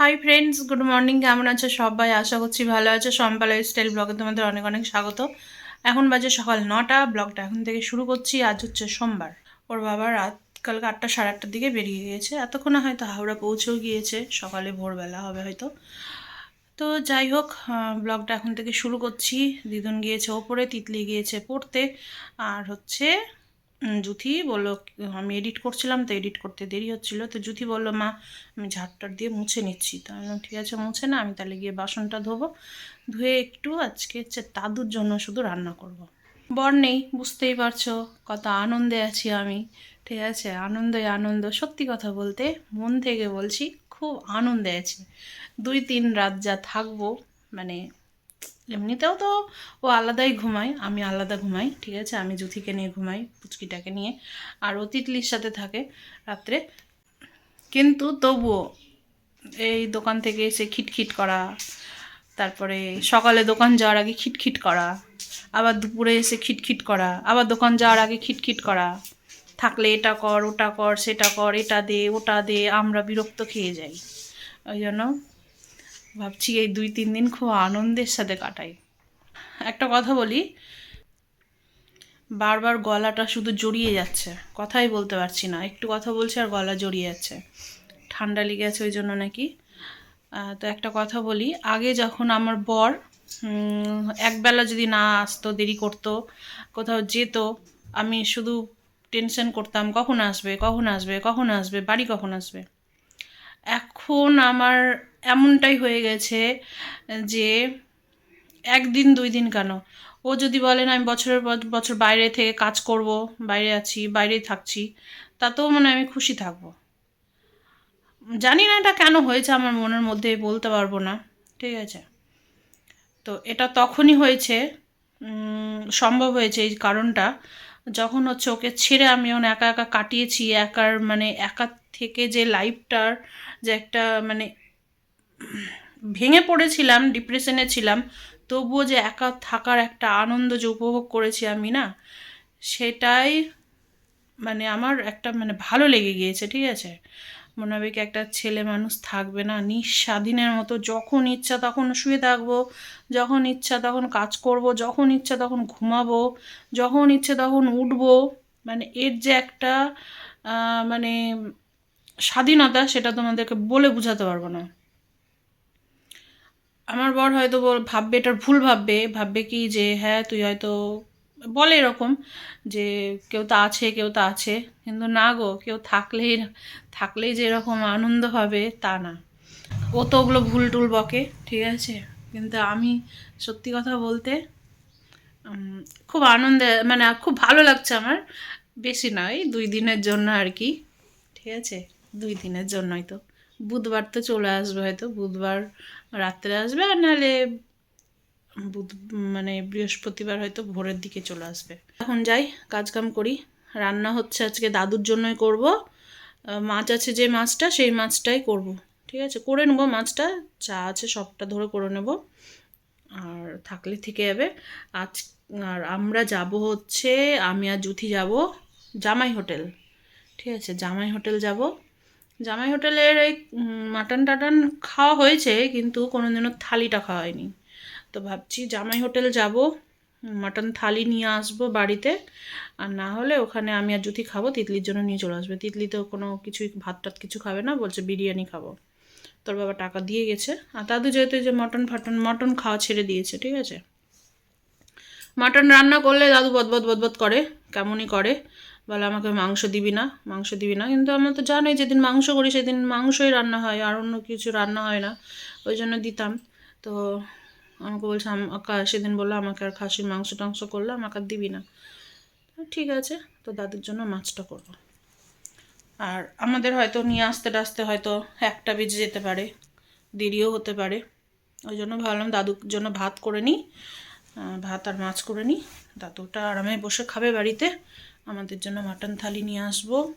Hi friends good morning কেমন আছো সবাই? আশা করছি ভালো আছো। সম্পালা স্টাইল ব্লগে তোমাদের অনেক অনেক স্বাগত। এখন বাজে সকাল নটা ব্লগটা এখন থেকে শুরু করছি। আজ হচ্ছে সোমবার। ওর বাবা রাত, কালকে আটটা সাড়ে আটটার দিকে বেরিয়ে গিয়েছে। এতক্ষণে হয়তো হাওড়া পৌঁছেও গিয়েছে। সকালে ভোরবেলা হবে হয়তো। তো যাই হোক ব্লগটা এখন থেকে শুরু করছি। দিদুন গিয়েছে ওপরে, তিতলি গিয়েছে পড়তে। আর হচ্ছে জুথি বলল, আমি এডিট করছিলাম, তো এডিট করতে দেরি হচ্ছিল। তো জুথি বলল, মা, আমি ঝাড়টার দিয়ে মুছে নিচ্ছি। তো আমি ঠিক আছে, মুছে না, আমি তাহলে গিয়ে বাসনটা ধোবো। ধুয়ে একটু আজকে হচ্ছে দাদুর জন্য শুধু রান্না করব। বর নেই, বুঝতেই পারছ, কত আনন্দে আছি আমি। ঠিক আছে আনন্দই আনন্দ, সত্যি কথা বলতে মন থেকে বলছি, খুব আনন্দে আছি। দুই তিন রাত যা থাকব মানে এমনিতেও তো ও আলাদাই ঘুমায়, আমি আলাদা ঘুমাই, ঠিক আছে? আমি জুথিকে নিয়ে ঘুমাই, পুচকিটাকে নিয়ে। আর ও তিতলির সাথে থাকে রাত্রে। কিন্তু তবুও এই দোকান থেকে এসে খিটখিট করা, তারপরে সকালে দোকান যাওয়ার আগে খিটখিট করা, আবার দুপুরে এসে খিটখিট করা, আবার দোকান যাওয়ার আগে খিটখিট করা। থাকলে এটা কর, ওটা কর, সেটা কর, এটা দে, ওটা দে, আমরা বিরক্ত খেয়ে যাই। ওই জন্য ভাবছি এই দুই, তিন দিন খুব আনন্দের সাথে কাটাই। একটা কথা বলি, বারবার গলাটা শুধু জড়িয়ে যাচ্ছে, কথাই বলতে পারছি না। একটু কথা বলছি আর গলা জড়িয়ে যাচ্ছে। ঠান্ডা লেগে আছে ওই জন্য নাকি। তো একটা কথা বলি, আগে যখন আমার বর একবেলা যদি না আসতো, দেরি করতো, কোথাও যেত, আমি শুধু টেনশন করতাম, কখন আসবে কখন আসবে কখন আসবে, বাড়ি কখন আসবে? এখন আমার এমনটাই হয়ে গেছে যে একদিন দুই দিন কেন? ও যদি বলেন আমি বছরের বছর বাইরে থেকে কাজ করব, বাইরে আছি, বাইরেই থাকছি, তাতেও মানে আমি খুশি থাকব। জানি না এটা কেন হয়েছে, আমার মনের মধ্যে বলতে পারব না, ঠিক আছে? তো এটা তখনই হয়েছে সম্ভব হয়েছে এই কারণটা, যখন হচ্ছে ওকে ছেড়ে আমি যখন একা একা কাটিয়েছি, একার মানে একা থেকে যে লাইফটার যে একটা মানে ভেঙে পড়েছিলাম ডিপ্রেশনে ছিলাম, তবুও যে একা থাকার একটা আনন্দ যে উপভোগ করেছি আমি না, সেটাই মানে আমার একটা মানে ভালো লেগে গিয়েছে, ঠিক আছে? মনে হবে কি একটা ছেলে মানুষ থাকবে না, নিঃস্বাধীনের মতো যখন ইচ্ছা তখন শুয়ে থাকব, যখন ইচ্ছা তখন কাজ করব, যখন ইচ্ছা তখন ঘুমাবো, যখন ইচ্ছে তখন উঠবো মানে এর যে একটা মানে স্বাধীনতা সেটা তোমাদেরকে বলে বোঝাতে পারব না। আমার বর হয়তো ভাববে, এটার ভুল ভাববে ভাববে কি যে হ্যাঁ তুই হয়তো বলে এরকম যে, কেউ তো আছে, কেউ তো আছে। কিন্তু না গো, কেউ থাকলেই থাকলেই যে এরকম আনন্দ হবে তা না। ও তো ওগুলো ভুল টুল বকে, ঠিক আছে? কিন্তু আমি সত্যি কথা বলতে খুব আনন্দে মানে খুব ভালো লাগছে আমার, বেশি নয়, দুই দিনের জন্য আর কি, ঠিক আছে? দুই দিনের জন্যই তো। বুধবার তো চলে আসবে হয়তো, বুধবার রাত্রে আসবে আর নাহলে বুধ মানে বৃহস্পতিবার হয়তো ভোরের দিকে চলে আসবে। এখন যাই, কাজকাম করি। রান্না হচ্ছে আজকে দাদুর জন্যই করব। মাছ আছে যে মাছটা, সেই মাছটাই করব। ঠিক আছে? করে নেব মাছটা, যা আছে সবটা ধরে করে নেব। আর থাকলে থেকে যাবে। আজ, আর আমরা যাব হচ্ছে, আমি আর জুথি যাব জামাই হোটেল। ঠিক আছে? জামাই হোটেল যাব। জামাই হোটেলের এই মাটন টাটন খাওয়া হয়েছে, কিন্তু কোনোদিনও থালিটা খাওয়া হয়নি। তো ভাবছি জামাই হোটেল যাব, মাটন থালি নিয়ে আসব বাড়িতে, আর না হলে ওখানে আমি আর যদি খাব, তিতলির জন্য নিয়ে চলে আসবে। তিতলি তো কোনো কিছুই, ভাত টাত কিছু খাবে না, বলছে বিরিয়ানি খাব। তোর বাবা টাকা দিয়ে গেছে, আর দাদু যেহেতু যে মটন ফাটন, মটন খাওয়া ছেড়ে দিয়েছে, ঠিক আছে? মাটন রান্না করলে দাদু বদবদ বদবদ করে, কেমনই করে। বলে, আমাকে মাংস দিবি না, মাংস দিবি না। কিন্তু আমরা তো জানোই যেদিন মাংস করি, সেদিন মাংসই রান্না হয়, আর অন্য কিছু রান্না হয় না। ওই জন্য দিতাম। তো আমাকে বলছে আমাকে সেদিন বলল, আমাকে আর খাসির মাংস টাংস করলে, আমাকে আর দিবি না। ঠিক আছে, তো দাদুর জন্য মাছটা করব। আর আমাদের হয়তো নিয়ে আসতে টাসতে হয়তো একটা বেজে যেতে পারে, দেরিও হতে পারে। ওই জন্য ভাবলাম দাদুর জন্য ভাত করে নিই ভাত আর মাছ করে নিই। দাদুটা আরামে বসে খাবে বাড়িতে। আমাদের জন্য মাটন থালি নিয়ে আসব।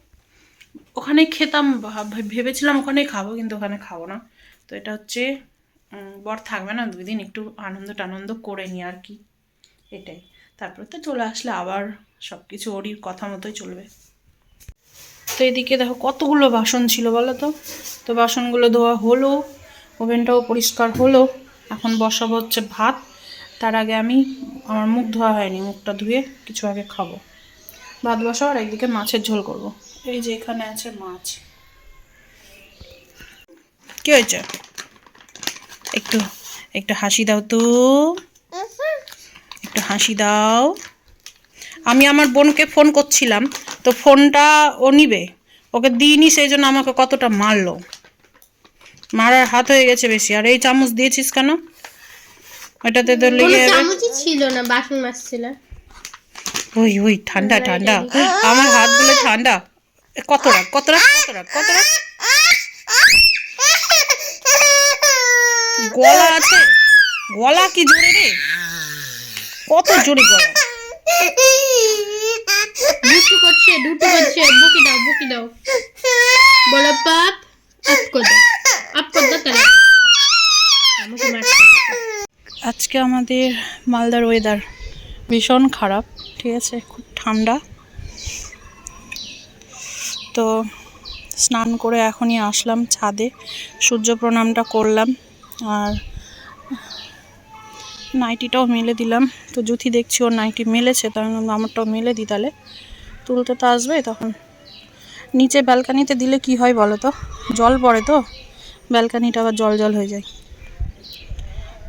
ওখানেই খেতাম ভাব- ভেবেছিলাম ওখানেই খাব, কিন্তু ওখানে খাব না। তো এটা হচ্ছে বর থাকবে না, দুই দিন একটু আনন্দ টানন্দ করে নিই আর কি। এটাই। তারপরে তো চলে আসলে আবার সব কিছু ওরই কথা মতোই চলবে। তো এদিকে দেখো কতগুলো বাসন ছিল বলো তো? তো বাসনগুলো ধোয়া হলো, ওভেনটাও পরিষ্কার হলো। এখন বসাবো হচ্ছে ভাত। তার আগে আমি, আমার মুখ ধোয়া হয়নি, মুখটা ধুয়ে কিছু আগে খাব। ভাত বসাও আর একদিকে মাছের ঝোল করব। এই যে এখানে আছে মাছ। কি হয়েছে? একটু একটু হাসি দাও তো। একটু হাসি দাও। আমি আমার বোনকে ফোন করছিলাম তো ফোনটা ও নিবে। ওকে দিইনি সেই জন্য আমাকে কতটা মারলো। মারার হাত হয়ে গেছে বেশি। আর এই চামচ দিয়েছিস কেন? এটাতে তো লেগে যাবে। ছিল না বাসন মাছ ছিল ওই ওই ঠান্ডা ঠান্ডা। আমার হাতগুলো ঠান্ডা। কত রাখ কত রাখ কত রাখ কত রাখ গলা আছে। গলা কি জোরে রে? কত জোরে গলা? দুটু করছে দুটু করছে। বুকি দাও বুকি দাও। বলো পাপ আপ কর দাও। আপ কর দাও তাহলে। আমাকে মারছে আজকে আমাদের মালদার ওয়েদার ভীষণ খারাপ। ঠিক আছে, খুব ঠান্ডা। তো স্নান করে এখনই আসলাম ছাদে। সূর্য প্রণামটা করলাম আর নাইটিটাও মেলে দিলাম। তো জুথি দেখছি ওর নাইটি মেলেছে, তার আমারটাও মেলে দিই তাহলে। তুলতে তো আসবে তখন। নিচে ব্যালকানিতে দিলে কি হয় বলো তো? জল পড়ে তো, ব্যালকানিটা আবার জল জল হয়ে যায়।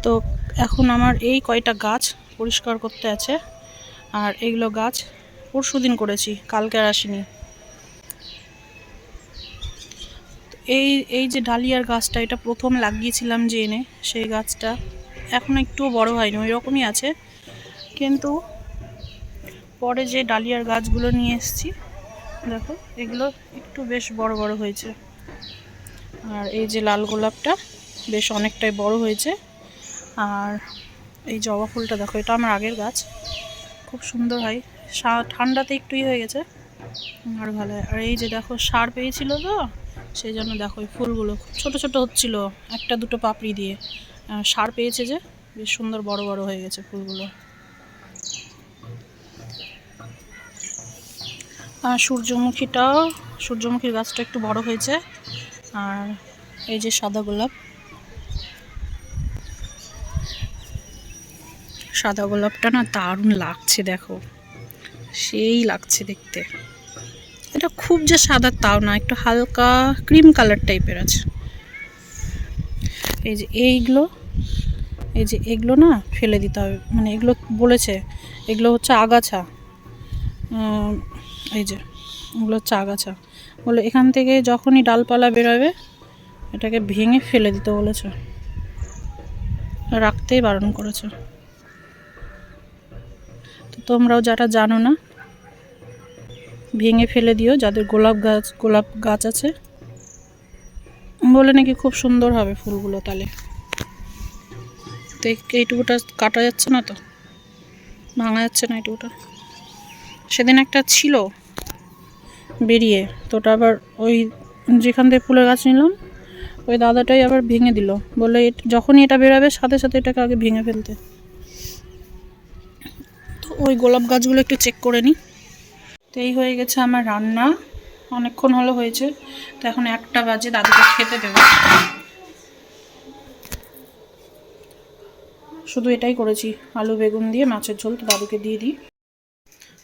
তো এখন আমার এই কয়টা গাছ পরিষ্কার করতে আছে। আর এইগুলো গাছ পরশু দিন করেছি, কালকে আর আসিনি। এই এই যে ডালিয়ার গাছটা, এটা প্রথম লাগিয়েছিলাম যে এনে, সেই গাছটা এখন একটুও বড় হয়নি, ওই রকমই আছে। কিন্তু পরে যে ডালিয়ার গাছগুলো নিয়ে এসেছি, দেখো, এগুলো একটু বেশ বড় বড় হয়েছে। আর এই যে লাল গোলাপটা বেশ অনেকটাই বড় হয়েছে। আর এই জবা ফুলটা দেখো, এটা আমার আগের গাছ। খুব সুন্দর হয়। ঠান্ডাতে একটুই হয়ে গেছে। আর ভালো হয়। আর এই যে দেখো, সার পেয়েছিল তো সেই জন্য দেখো এই ফুলগুলো খুব ছোটো ছোটো হচ্ছিল, একটা দুটো পাপড়ি দিয়ে। সার পেয়েছে যে, বেশ সুন্দর বড় বড় হয়ে গেছে ফুলগুলো। আর সূর্যমুখীটাও সূর্যমুখীর গাছটা একটু বড় হয়েছে। আর এই যে সাদা গোলাপ সাদা গোলাপটা না দারুণ লাগছে, দেখো। সেই লাগছে দেখতে। এটা খুব যে সাদা তাও না, একটু হালকা ক্রিম কালার টাইপের আছে। এই যে এইগুলো, এই যে এগুলো না ফেলে দিতে হবে। মানে এগুলো বলেছে, এগুলো হচ্ছে আগাছা। এই যে, এগুলো হচ্ছে আগাছা। বলে এখান থেকে যখনই ডালপালা বেরোবে, এটাকে ভেঙে ফেলে দিতে বলেছে। রাখতেই বারণ করেছে। তো তোমরাও যারা জানো না, ভেঙে ফেলে দিও যাদের গোলাপ গাছ গোলাপ গাছ আছে। বলে নাকি খুব সুন্দর হবে ফুলগুলো তাহলে। তো এইটুকুটা কাটা যাচ্ছে না তো? ভাঙা যাচ্ছে না এইটুকুটা? সেদিন একটা ছিল বেরিয়ে, তো ওটা আবার ওই যেখান থেকে ফুলের গাছ নিলাম, ওই দাদাটাই আবার ভেঙে দিল। বলে যখনই এটা বেরাবে, সাথে সাথে এটাকে আগে ভেঙে ফেলতে। ওই গোলাপ গাছগুলো একটু চেক করে নিই। তো এই হয়ে গেছে আমার রান্না। অনেকক্ষণ হলো হয়েছে। তো এখন একটা বাজে, দাদুকে খেতে দেবো। শুধু এটাই করেছি, আলু, বেগুন দিয়ে, মাছের ঝোল, তো দাদুকে দিয়ে দিই।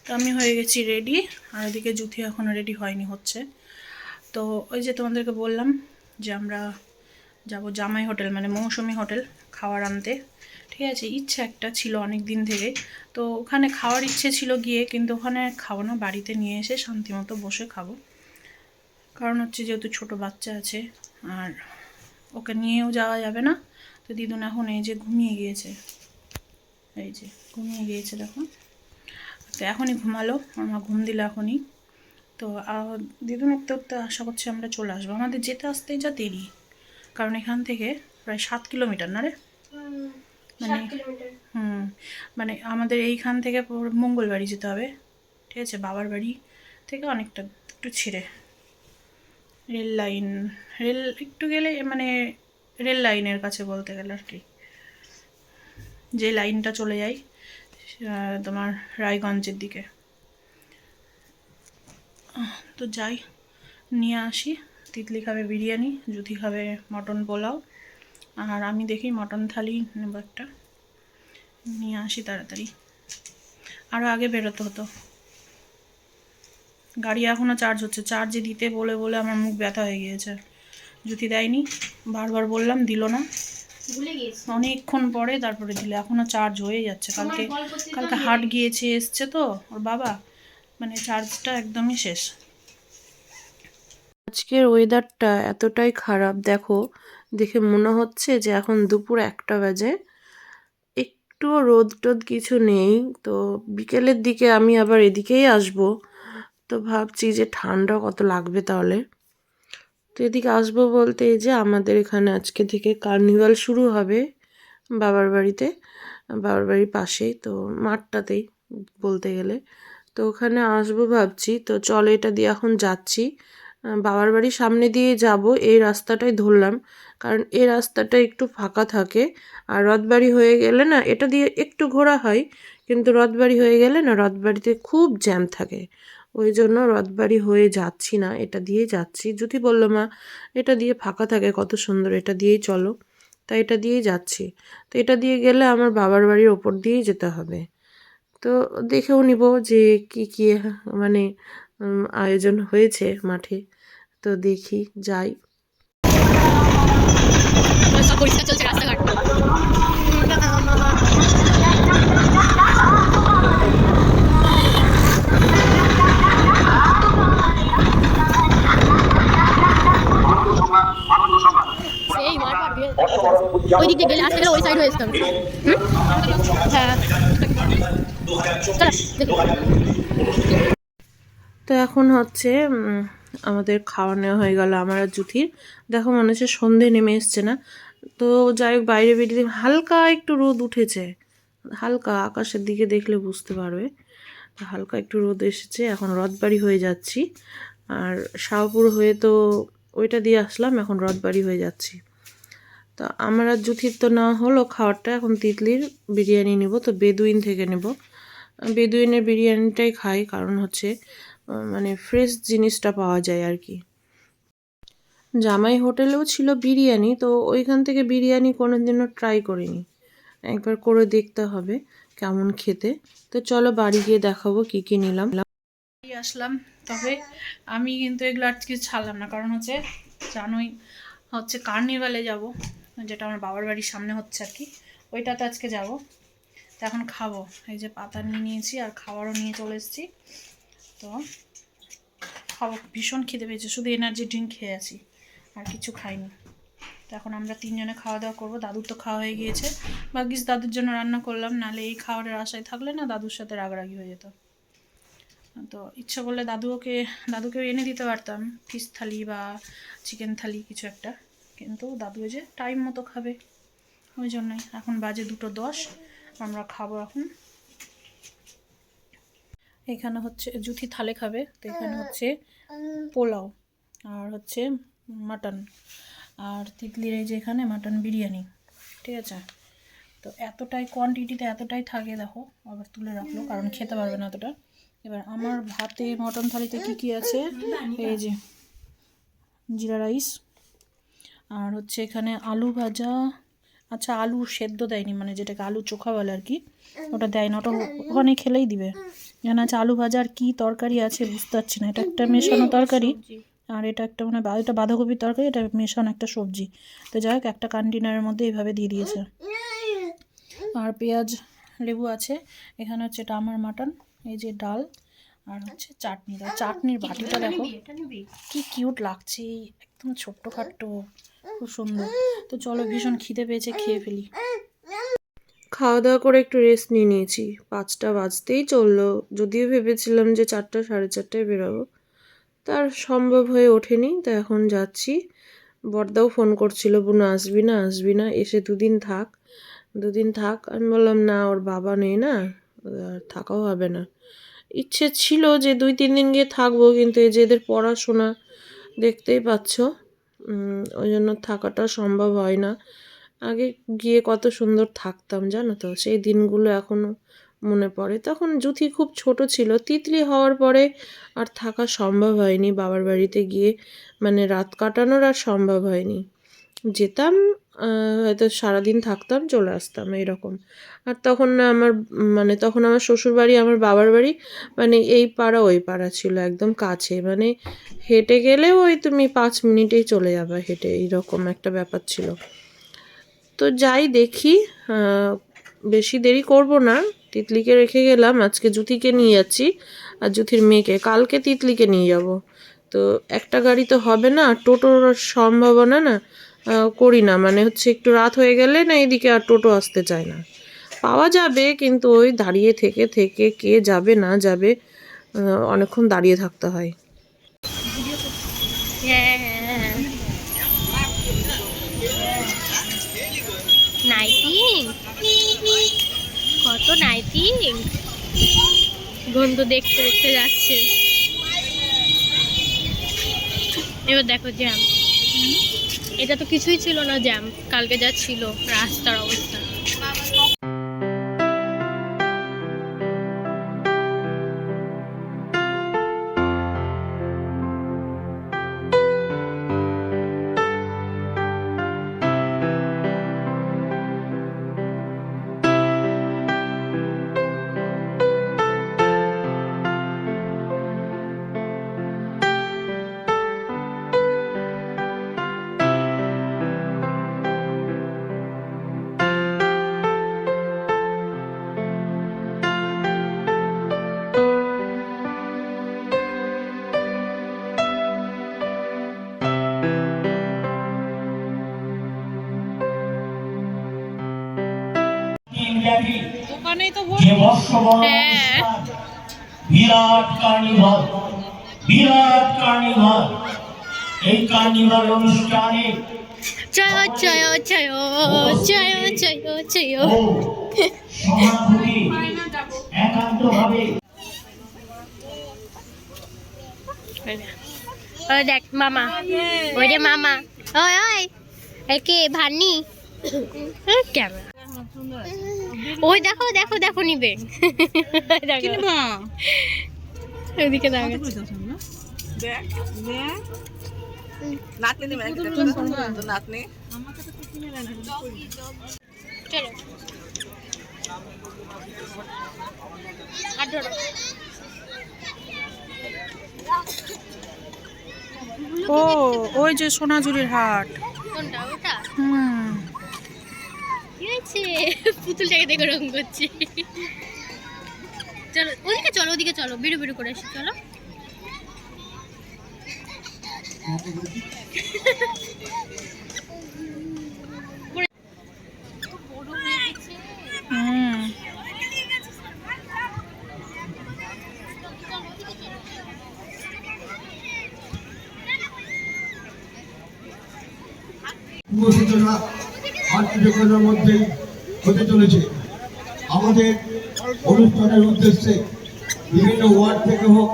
তো আমি হয়ে গেছি রেডি আর এদিকে জুথি এখনও রেডি হয়নি হচ্ছে। তো ওই যে তোমাদেরকে বললাম যে আমরা যাব জামাই হোটেল মানে মৌসুমি হোটেল, খাওয়ার আনতে। ঠিক আছে, ইচ্ছা একটা ছিল অনেক দিন থেকে তো ওখানে খাওয়ার ইচ্ছে ছিল গিয়ে, কিন্তু ওখানে খাব না বাড়িতে নিয়ে এসে শান্তিমতো বসে খাব। কারণ হচ্ছে যেহেতু ছোট বাচ্চা আছে, আর ওকে নিয়েও যাওয়া যাবে না। তো দিদুন এখন এই যে ঘুমিয়ে গিয়েছে। এই যে ঘুমিয়ে গিয়েছে দেখো। তো এখনই ঘুমালো আমার ঘুম দিল এখনই। তো দিদুন উঠতে উঠতে আশা করছি আমরা চলে আসব। আমাদের যেতে আসতেই যা দেরি, কারণ এখান থেকে প্রায় সাত কিলোমিটার না রে? মানে হুম মানে আমাদের এইখান থেকে মঙ্গলবাড়ি যেতে হবে ঠিক আছে? বাবার বাড়ি থেকে অনেকটা একটু ছেড়ে। রেল লাইন রেল একটু গেলে মানে রেল লাইনের কাছে বলতে গেলে আর কি। যে লাইনটা চলে যায় তোমার রায়গঞ্জের দিকে। তো যাই নিয়ে আসি। তিতলি খাবে বিরিয়ানি জুথি খাবে মটন পোলাও। আর আমি দেখি মটন থালি নেব একটা। নিয়ে আসি তাড়াতাড়ি। আরও আগে বেরোতে হতো। গাড়ি এখনও চার্জ হচ্ছে। চার্জে দিতে বলে বলে আমার মুখ ব্যথা হয়ে গিয়েছে। জুতি দেয়নি। বারবার বললাম দিল না। অনেকক্ষণ পরে তারপরে দিলে। এখনও চার্জ হয়ে যাচ্ছে। কালকে কালকে হাট গিয়েছে এসছে তো। ওর বাবা মানে চার্জটা একদমই শেষ। আজকের ওয়েদারটা এতটাই খারাপ, দেখো, দেখে মনে হচ্ছে যে এখন দুপুর একটা বাজে। একটুও রোদ টোদ কিছু নেই, তো বিকেলের দিকে আমি আবার এদিকেই আসব। তো ভাবছি যে ঠান্ডা কত লাগবে তাহলে? তো এদিকে আসব বলতে এই যে আমাদের এখানে আজকে থেকে কার্নিভাল শুরু হবে বাবার বাড়িতে, বাবার বাড়ির পাশেই, তো মাঠটাতেই বলতে গেলে। তো ওখানে আসব ভাবছি, তো চলো এটা দিয়ে এখন যাচ্ছি। বাবার বাড়ির সামনে দিয়ে যাব, এই রাস্তাটাই ধরলাম। কারণ এই রাস্তাটা একটু ফাঁকা থাকে। আর রথবাড়ি হয়ে গেলে না, এটা দিয়ে একটু ঘোরা হয়, কিন্তু রথবাড়ি হয়ে গেলে না, রথবাড়িতে খুব জ্যাম থাকে। ওই জন্য রথবাড়ি হয়ে যাচ্ছি না, এটা দিয়েই যাচ্ছি। যদি বলল, মা, এটা দিয়ে ফাঁকা থাকে, কত সুন্দর, এটা দিয়েই চলো। তাই এটা দিয়েই যাচ্ছি। তো এটা দিয়ে গেলে আমার বাবার বাড়ির ওপর দিয়েই যেতে হবে। তো দেখেও নিব যে কি কি মানে আয়োজন হয়েছে মাঠে। তো দেখি যাই। সব পরিষ্কার চলছে রাস্তাঘাট ওই দিক দিয়ে গেলে আসতে গেলে ওই সাইড হয়ে হ্যাঁ তো এখন হচ্ছে আমাদের খাওয়া নেওয়া হয়ে গেল আমার আর জুথির। দেখো মনে হচ্ছে সন্ধে নেমে এসছে না। তো যাই হোক, বাইরে বেরিয়ে হালকা একটু রোদ উঠেছে। হালকা আকাশের দিকে দেখলে বুঝতে পারবে। হালকা একটু রোদ এসেছে, এখন রথবাড়ি হয়ে যাচ্ছি। আর শাহপুর হয়ে তো ওইটা দিয়ে আসলাম, এখন রথবাড়ি হয়ে যাচ্ছি। তো আমার আর জুথির তো না হলো খাবারটা এখন তিতলির বিরিয়ানি নিব, তো বেদুইন থেকে নেব। বেদুইনের বিরিয়ানিটাই খাই, কারণ হচ্ছে মানে ফ্রেশ জিনিসটা পাওয়া যায় আর কি। জামাই হোটেলেও ছিল বিরিয়ানি, তো ওইখান থেকে বিরিয়ানি কোনোদিনও ট্রাই করিনি। একবার করে দেখতে হবে কেমন খেতে। তো চলো বাড়ি গিয়ে দেখাবো কি কি নিলাম। আসলাম, তবে আমি কিন্তু এগুলো আর কিছু ছাড়লাম না। কারণ হচ্ছে, জানোই, হচ্ছে কার্নিভালে যাব, যেটা আমার বাবার বাড়ির সামনে হচ্ছে আর কি। ওইটাতে আজকে যাব। তো এখন খাব। এই যে পাতা নিয়ে নিয়েছি আর খাবারও নিয়ে চলে এসেছি। তো খাব। ভীষণ খিদে পেয়েছে, শুধু এনার্জি ড্রিঙ্ক খেয়ে আছি, আর কিছু খাইনি। তো এখন আমরা তিনজনে খাওয়া দাওয়া করব। দাদুর তো খাওয়া হয়ে গিয়েছে। ভাগ্যিস দাদুর জন্য রান্না করলাম, নাহলে এই খাবারের আশায় থাকলে না দাদুর সাথে রাগারাগি হয়ে যেত। তো ইচ্ছা করলে দাদুকে দাদুকেও এনে দিতে পারতাম ফিশ থালি বা চিকেন থালি কিছু একটা। কিন্তু দাদু যে টাইম মতো খাবে। ওই জন্যই। এখন বাজে দুটো দশ, আমরা খাব এখন। এখানে হচ্ছে জুথি থালে খাবে তো এখানে হচ্ছে পোলাও আর হচ্ছে মাটন। আর তিতলির এই যে এখানে মাটন বিরিয়ানি ঠিক আছে? তো এতটাই কোয়ান্টিটিতে এতটাই থাকে দেখো আবার তুলে রাখল কারণ খেতে পারবে না এতটা এবার আমার ভাতে মটন থালিতে কি কি আছে? এই যে জিরা রাইস আর হচ্ছে এখানে আলু ভাজা আচ্ছা আলু সেদ্ধ দেয়নি মানে যেটাকে আলু চোখা বলে আর কি ওটা দেয় না ওটা ওখানে খেলেই দিবে। এখানে আছে আলু ভাজা আর কি তরকারি আছে বুঝতে পারছি না। এটা একটা মেশানো তরকারি আর এটা একটা মানে এটা বাঁধাকপির তরকারি এটা মেশানো একটা সবজি। তো যাই হোক একটা কন্টেনারের মধ্যে এইভাবে দিয়ে দিয়েছে। আর পেঁয়াজ লেবু আছে। এখানে হচ্ছে এটা আমার মাটন এই যে ডাল আর হচ্ছে চাটনি। চাটনির বাটিটা দেখো। কি কিউট লাগছে একদম ছোট্ট খাট্ট খুব সুন্দর। তো চলো ভীষণ খিদে পেয়েছে খেয়ে ফেলি। খাওয়া দাওয়া করে একটু রেস্ট নিয়ে নিয়েছি। পাঁচটা বাজতেই চলল। যদিও ভেবেছিলাম যে চারটা, সাড়ে চারটায় বেরোবো। তার সম্ভব হয়ে ওঠেনি তো এখন যাচ্ছি। বর্দাও ফোন করছিল, বোন, আসবি না আসবি না, এসে দুদিন থাক। দুদিন থাক, আমি বললাম, না, ওর বাবা নেই না থাকাও হবে না। ইচ্ছে ছিল যে দুই, তিন দিন গিয়ে থাকব, কিন্তু এই যে এদের পড়াশোনা, দেখতেই পাচ্ছ। ওই জন্য থাকাটা সম্ভব হয় না। আগে গিয়ে কত সুন্দর থাকতাম, জানো তো? সেই দিনগুলো এখনও মনে পড়ে। তখন জুথি খুব ছোট ছিল। তিতলি হওয়ার পরে আর থাকা সম্ভব হয়নি। বাবার বাড়িতে গিয়ে মানে রাত কাটানোর আর সম্ভব হয়নি। যেতাম হয়তো সারাদিন থাকতাম, চলে আসতাম এইরকম আর তখন না আমার মানে তখন আমার শ্বশুর বাড়ি আমার বাবার বাড়ি মানে এই পাড়া ওই পাড়া ছিল, একদম কাছে। মানে হেঁটে গেলেও ওই তুমি পাঁচ মিনিটেই চলে যাবে হেঁটে, এইরকম একটা ব্যাপার ছিল। তো যাই দেখি বেশি দেরি করব না। তিতলিকে রেখে গেলাম, আজকে জুথিকে নিয়ে যাচ্ছি। আর জুথির মেয়েকে, কালকে তিতলিকে নিয়ে যাব। তো একটা গাড়ি তো হবে না, টোটোর সম্ভাবনা না করি না। মানে হচ্ছে একটু রাত হয়ে গেলে না এদিকে আর টোটো আসতে চায় না। পাওয়া যাবে, কিন্তু ওই দাঁড়িয়ে থেকে থেকে কে যাবে, না যাবে অনেকক্ষণ দাঁড়িয়ে থাকতে হয়। হ্যাঁ বন্ধু দেখতে দেখতে যাচ্ছে। এবার দেখো জ্যাম এটা তো কিছুই ছিল না জ্যাম কালকে যা ছিল, রাস্তার অবস্থা। যে বর্ষবরণ হ্যাঁ। অনুষ্ঠান, বিরাট কার্নিভাল বিরাট কার্নিভাল। এই কার্নিভাল অনুষ্ঠানে জয় জয় জয় জয় জয় জয় ও একান্তভাবে ওই দেখ মামা। ওই রে মামা। ওই ওই এ কে ভানি ক্যামেরা ওই দেখো দেখো দেখো নিবে। দেখো ওইদিকে নাতনি চলো। ধরো। ও ওই যে সোনাঝুরির হাট কোনটা ওটা হুম কি হয়েছে পুতুলটাকে দেখে রং করছি। চলো, ওদিকে চলো ওদিকে চলো, বেরো বেরো করে আসি, চলো। মধ্যেই হতে চলেছে। আমাদের অনুষ্ঠানের উদ্দেশ্যে বিভিন্ন ওয়ার্ড থেকে হোক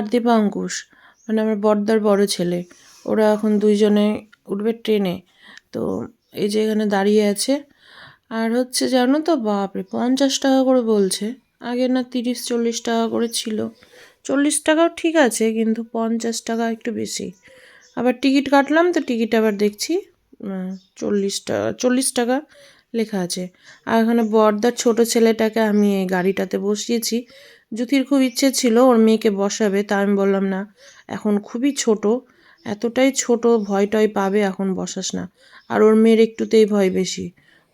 আর দীপাঙ্কুশ মানে আমার বড়দার বড় ছেলে। ওরা এখন দুইজনে উঠবে ট্রেনে। তো এই যে এখানে দাঁড়িয়ে আছে। আর হচ্ছে জানো তো, বাপরে, পঞ্চাশ টাকা করে বলছে। আগে না তিরিশ, চল্লিশ টাকা করে ছিল। চল্লিশ টাকাও ঠিক আছে, কিন্তু পঞ্চাশ টাকা একটু বেশি। আবার টিকিট কাটলাম তো টিকিট আবার দেখছি চল্লিশ টাকা চল্লিশ টাকা লেখা আছে। আর এখানে বর্দার ছোট ছেলেটাকে আমি এই গাড়িটাতে বসিয়েছি। জ্যোতির খুব ইচ্ছে ছিল ওর মেয়েকে বসাবে, তা আমি বললাম, না, এখন খুবই ছোট, এতটাই ছোট ভয় টয় পাবে, এখন বসাস না। আর ওর মেয়ের একটুতেই ভয় বেশি।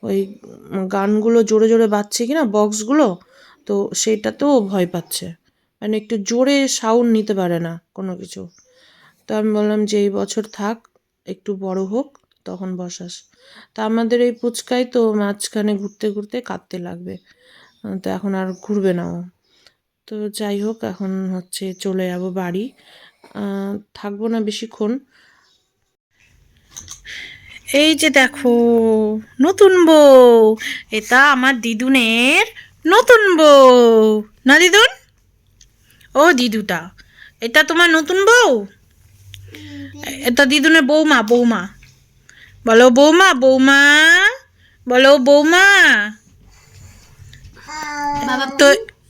ওই গানগুলো জোরে জোরে বাজছে কি না বক্সগুলো, তো সেটাতেও ভয় পাচ্ছে। মানে একটু জোরে সাউন্ড নিতে পারে না কোনো কিছু। তো আমি বললাম যে, এই বছর থাক, একটু বড় হোক, তখন বসাস। তা আমাদের এই পুচকাই তো মাঝখানে ঘুরতে ঘুরতে কাঁদতে লাগবে। তো এখন আর ঘুরবে না ও। তো যাই হোক এখন হচ্ছে চলে যাব বাড়ি। থাকব না বেশিক্ষণ। এই যে দেখো নতুন বউ। এটা আমার দিদুনের নতুন বউ। না দিদুন? ও দিদুটা। এটা তোমার নতুন বউ? এটা দিদুনের বৌমা বৌমা। বলো বৌমা বৌমা। বলো বৌমা। বাবা তো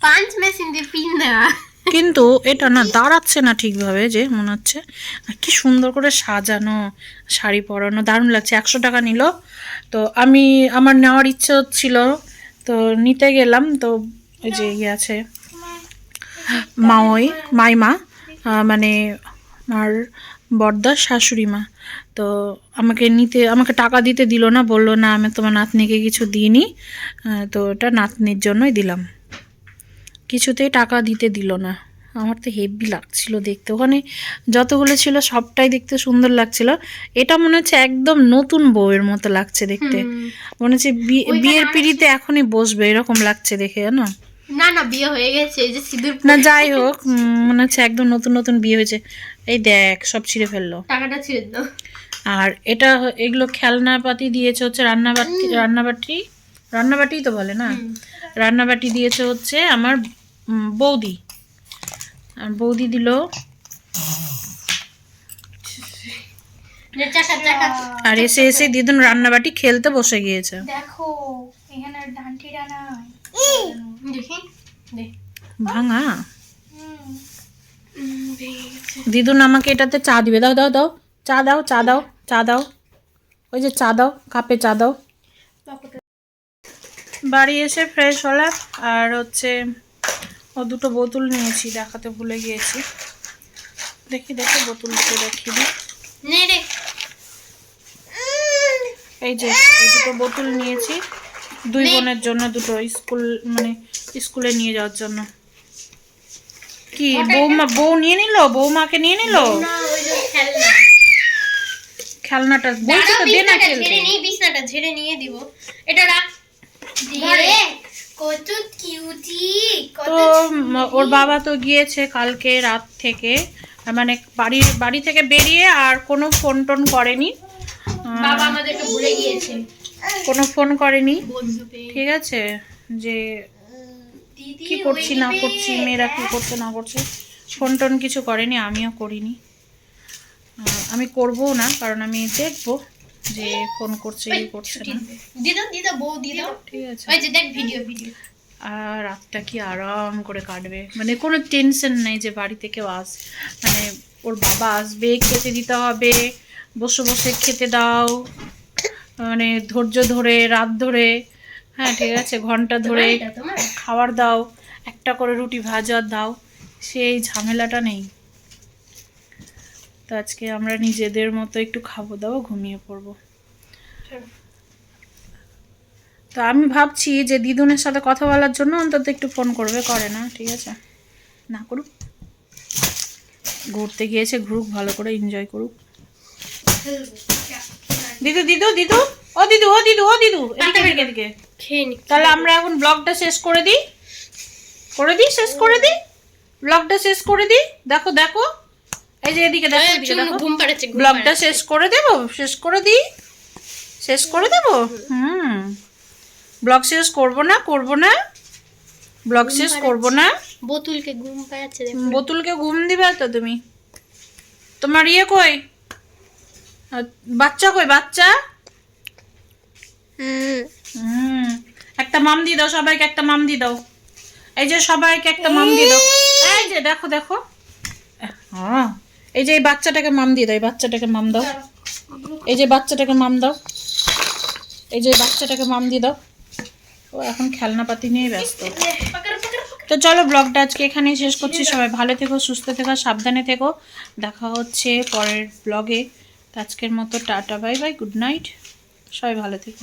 পাঁচ মেশিন দিয়ে পিন দেওয়া কিন্তু এটা না দাঁড়াচ্ছে না ঠিকভাবে যে, মনে হচ্ছে, আর কি সুন্দর করে সাজানো, শাড়ি পরানো, দারুণ লাগছে, একশো টাকা নিল। তো আমি, আমার নেওয়ার ইচ্ছে হচ্ছিল, তো নিতে গেলাম, তো ওই যে ইয়ে আছে, মাওই, মাইমা মানে আমার বর্দার শাশুড়ি মা। তো আমাকে নিতে, আমাকে টাকা দিতে দিল না, বলল না, আমি তোমার নাতনিকে কিছু দিইনি তো ওটা নাতনির জন্যই দিলাম। কিছুতেই টাকা দিতে দিল না। আমার তো হেভি লাগছিল দেখতে। ওখানে যতগুলো ছিল সবটাই দেখতে সুন্দর লাগছিল। এটা মনে হচ্ছে একদম নতুন বউয়ের মতো লাগছে দেখতে। মনে হচ্ছে বিয়ের পিড়িতে এখনই বসবে এরকম লাগছে দেখে জানো? না না বিয়ে হয়ে গেছে এই যে সিঁদুর না যাই হোক মনে হচ্ছে একদম নতুন নতুন বিয়ে হয়েছে। এই দেখ সব ছিঁড়ে ফেলল। টাকাটা ছেড়ে দাও আর এটা এগুলো খেলনাপাতি দিয়েছে হচ্ছে রান্নাবাটি রান্নাবাটি? রান্নাবাটিই তো বলে না? রান্নাবাটি দিয়েছে হচ্ছে আমার বৌদি। আর বৌদি দিল আর এসে এসে দিদুন রান্নাবাটি খেলতে বসে গিয়েছে। দেখো এখানে ডান্টি ডানা দেখি ভাঙা? দিদুন আমাকে এটাতে চা দিবে। দাও দাও দাও। চা দাও চা দাও চা দাও। ওই যে চা দাও কাপে চা দাও। বাড়ি এসে ফ্রেশ হলাম আর হচ্ছে ও দুটো বোতল নিয়েছি দেখাতে ভুলে গিয়েছি। দেখি দেখি বোতল দুটো রে। এই যে এই দুটো বোতল নিয়েছি দুই বোনের জন্য দুটো স্কুল মানে স্কুলে নিয়ে যাওয়ার জন্য। কি বৌমা বউ নিয়ে নিল? বৌমাকে নিয়ে নিল? খেলনাটা তো দে না খেলতে। নিয়ে বিছনাটা ঝেড়ে নিয়ে দিব। এটা রাখ তো ওর বাবা তো গিয়েছে কালকে রাত থেকে মানে বাড়ি বাড়ি থেকে বেরিয়ে আর কোনো ফোন টোন করেনি। বাবা আমাদেরকে ভুলে গিয়েছে কোনো ফোন করেনি। ঠিক আছে যে কি করছি না করছি মেয়েরা কি করছে না করছে ফোন টোন কিছু করেনি আমিও করিনি। আমি করবও না কারণ আমি দেখব। যে ফোন করছে কি করছে না। দিদা দিদা বউ দিদা। ঠিক আছে। ওই যে দেখ ভিডিও ভিডিও আর রাতটা কি আরাম করে কাটবে। মানে কোনো টেনশন নেই যে বাড়িতে কেউ আস মানে ওর বাবা আসবে খেতে দিতে হবে বসে বসে খেতে দাও মানে ধৈর্য ধরে রাত ধরে হ্যাঁ ঠিক আছে ঘণ্টা ধরে খাবার দাও একটা করে রুটি ভাজা দাও সেই ঝামেলাটা নেই। তো আজকে আমরা নিজেদের মতো একটু খাব দাও ঘুমিয়ে পড়ব। তো আমি ভাবছি যে দিদুনের সাথে কথা বলার জন্য অন্তত একটু ফোন করবে করে না ঠিক আছে? না করুক। ঘুরতে গিয়েছে ঘুরুক ভালো করে এনজয় করুক। দিদু দিদু দিদু ও দিদু ও দিদু ও দিদু এদিকে এদিকে তাহলে আমরা এখন ব্লগটা শেষ করে দিই। করে দিই শেষ করে দিই? ব্লগটা শেষ করে দিই? দেখো দেখো। এই যে এদিকে দেখো এদিকে দেখো। ঘুম পাড়াচ্ছে ব্লগটা শেষ করে দেব? শেষ করে দিই? শেষ করে দেব? হুম। ব্লগ শেষ করব না করব না? ব্লগ শেষ করব না? বোতুলকে ঘুম পাড়াচ্ছে বোতলকে ঘুম দিবে তো তুমি। তোমার ইয়ে কই? বাচ্চা কই বাচ্চা? হুম। হুম। একটা মাম দিয়ে দাও সবাইকে একটা মাম দিয়ে দাও। এই যে সবাইকে একটা মাম দিয়ে দাও। এই যে দেখো দেখো। হ্যাঁ এই যে এই বাচ্চাটাকে মাম দিয়ে দাও, এই বাচ্চাটাকে মাম দাও। এই যে বাচ্চাটাকে মাম দাও। এই যে বাচ্চাটাকে মাম দিয়ে দাও। ও এখন খেলনাপাতি নিয়ে ব্যস্ত। তো চলো ব্লগটা আজকে এখানেই শেষ করছি। সবাই ভালো থেকো, সুস্থ থেকো, সাবধানে থেকো। দেখা হচ্ছে পরের ব্লগে। আজকের মতো tata, bye bye, good night. সবাই ভালো থেকো।